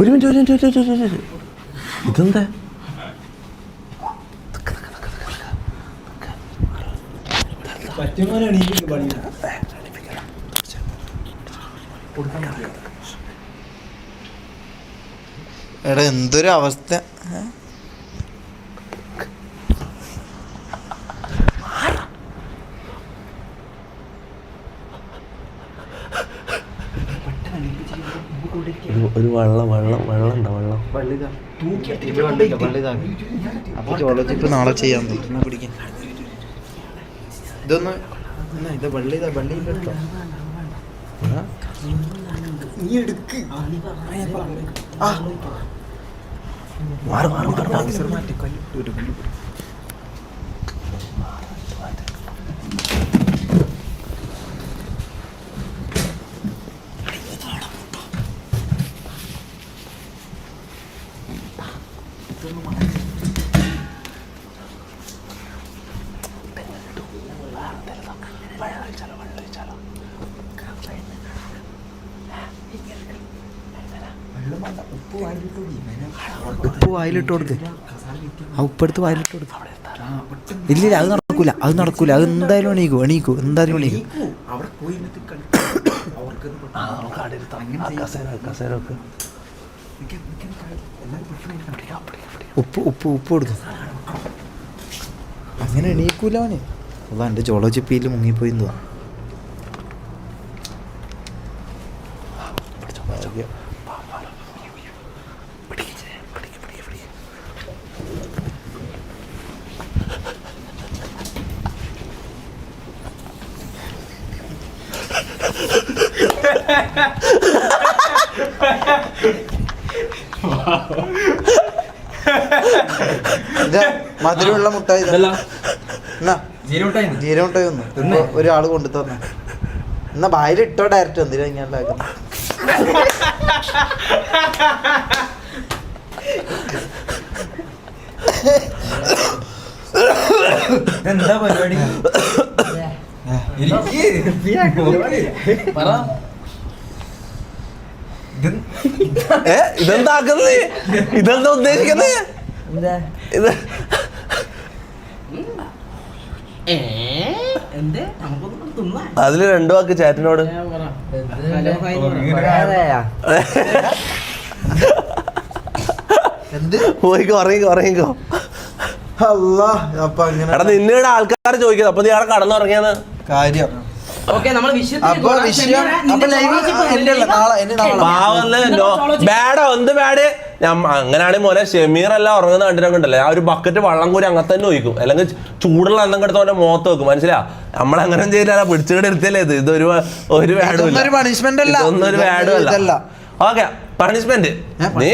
ഒരു മിനിറ്റ് ഒരു മിനിറ്റ് ഒരു മിനിറ്റ്, ഇതെന്താ? എടാ എന്തൊരു അവസ്ഥ ഏ? ഒരു ഒരു വെള്ളം വെള്ളം വെള്ളം. ഉണ്ടോ വെള്ളം അപ്പൊ ജോളജി ഇപ്പൊ നാളെ ചെയ്യാൻ പിടിക്കാൻ ഇതൊന്ന് ഇത് വള്ളി ഇതാ വള്ളി നീ എടുക്ക്. ആ മാറി മാറി മാറി മാറി. ഉപ്പ് വായിലിട്ട് കൊടുക്ക്. ആ ഉപ്പെടുത്ത് വായിലിട്ട് കൊടുക്ക്. ഇല്ല ഇല്ല അത് നടക്കൂല അത് നടക്കൂല. അത് എന്തായാലും എണീക്കും എണീക്കും എന്തായാലും എണീക്കും. അവിടെ പോയി കസേര കസേര വെക്ക് ഉപ്പ് ഉപ്പ് ഉപ്പ് കൊടുക്കും. അങ്ങനെ എണീക്കൂല അവന്. അതാ എന്റെ ജോളജിപ്പിയിൽ മുങ്ങിപ്പോയി എന്ന് Ha ha ഇതാ മധുരമുള്ള മുട്ടായി ജീര മുട്ടായി ഒന്ന് ഇപ്പൊ ഒരാൾ കൊണ്ടു തന്നെ എന്നാ ബായിൽ ഇട്ടോ ഡയറക്റ്റ് എന്തിനാ ഇങ്ങനെ എന്താ പരിപാടി? ഏ? ഇതെന്താക്കുന്നത് ഇതെന്താ ഉദ്ദേശിക്കുന്നത്? ഇത് അതിൽ രണ്ടു വാക്ക് ചാറ്റിനോട്. പോയി പോയിക്കോ ഉറങ്ങിക്കോ ഉറങ്ങിക്കോ. അല്ലാ അപ്പൊ അങ്ങനെ എടാ നിന്നോട് ആൾക്കാർ ചോദിക്കുന്നത് അപ്പൊ നീ അവിടെ കടന്നുറങ്ങിയെന്ന്? കാര്യം. നമ്മൾ ബാഡോ എന്ത് ബാഡ്? അങ്ങനെയാണെങ്കിൽ മോനെ ഷെമീർ എല്ലാം ഉറങ്ങുന്ന കണ്ടിട്ടൊക്കെ ഉണ്ടല്ലേ. ആ ഒരു ബക്കറ്റ് വള്ളം കൂടി അങ്ങനെ തന്നെ ഒഴിക്കും. അല്ലെങ്കിൽ ചൂടുള്ള അന്നം കെടുത്ത് അവന്റെ മുഖത്ത് വെക്കും. മനസ്സിലാ നമ്മളങ്ങനെ ചെയ്തില്ല പിടിച്ചുകൂടെ എടുത്തല്ലേ ഇത്? ഇതൊരു ഒരു വാഡും ഇതൊന്നും ഒരു punishment അല്ല. ഓക്കെ പണിഷ്മെന്റ് നീ